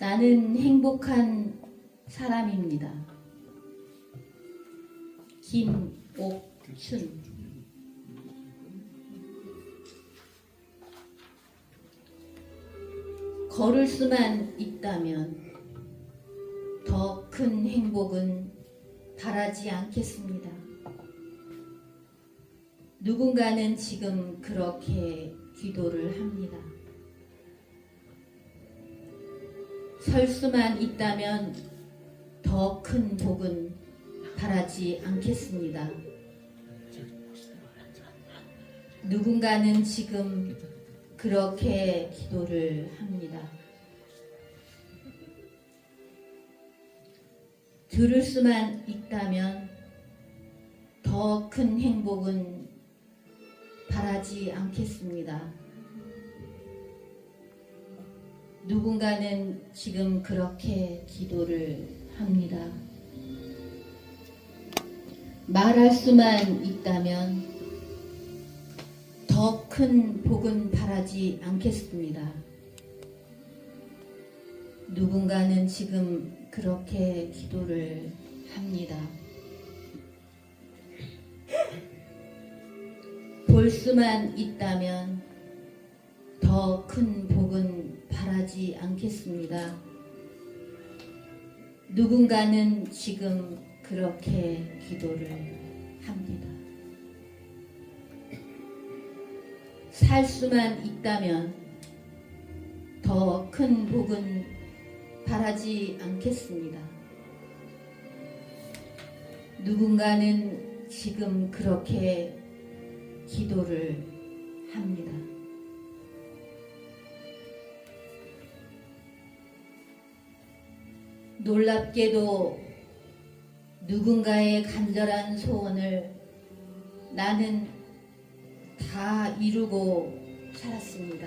나는 행복한 사람입니다. 김옥춘 걸을 수만 있다면 더 큰 행복은 바라지 않겠습니다. 누군가는 지금 그렇게 기도를 합니다. 설 수만 있다면 더 큰 복은 바라지 않겠습니다. 누군가는 지금 그렇게 기도를 합니다. 들을 수만 있다면 더 큰 행복은 바라지 않겠습니다. 누군가는 지금 그렇게 기도를 합니다. 말할 수만 있다면 더 큰 복은 바라지 않겠습니다. 누군가는 지금 그렇게 기도를 합니다. 볼 수만 있다면 더 큰 복은 바라지 않겠습니다. 누군가는 지금 그렇게 기도를 합니다. 살 수만 있다면 더 큰 복은 바라지 않겠습니다. 누군가는 지금 그렇게 기도를 합니다. 놀랍게도 누군가의 간절한 소원을 나는 다 이루고 살았습니다.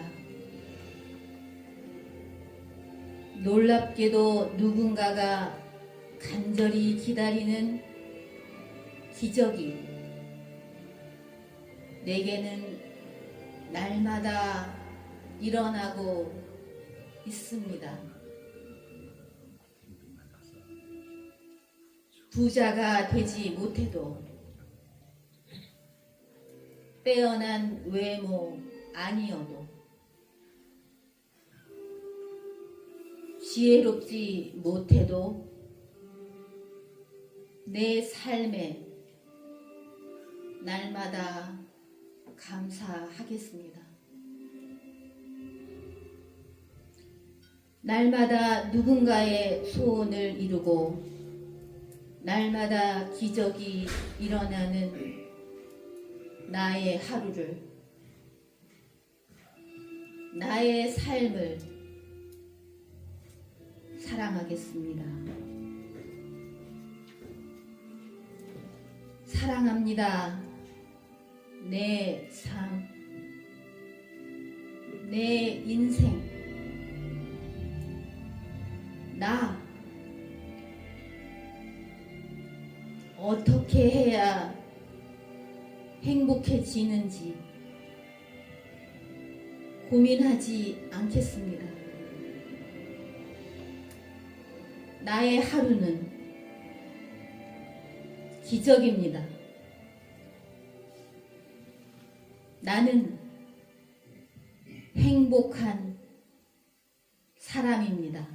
놀랍게도 누군가가 간절히 기다리는 기적이 내게는 날마다 일어나고 있습니다. 부자가 되지 못해도 빼어난 외모 아니어도 지혜롭지 못해도 내 삶에 날마다 감사하겠습니다. 날마다 누군가의 소원을 이루고 날마다 기적이 일어나는 나의 하루를 나의 삶을 사랑하겠습니다. 사랑합니다. 내 삶, 내 인생, 어떻게 해야 행복해지는지 고민하지 않겠습니다. 나의 하루는 기적입니다. 나는 행복한 사람입니다.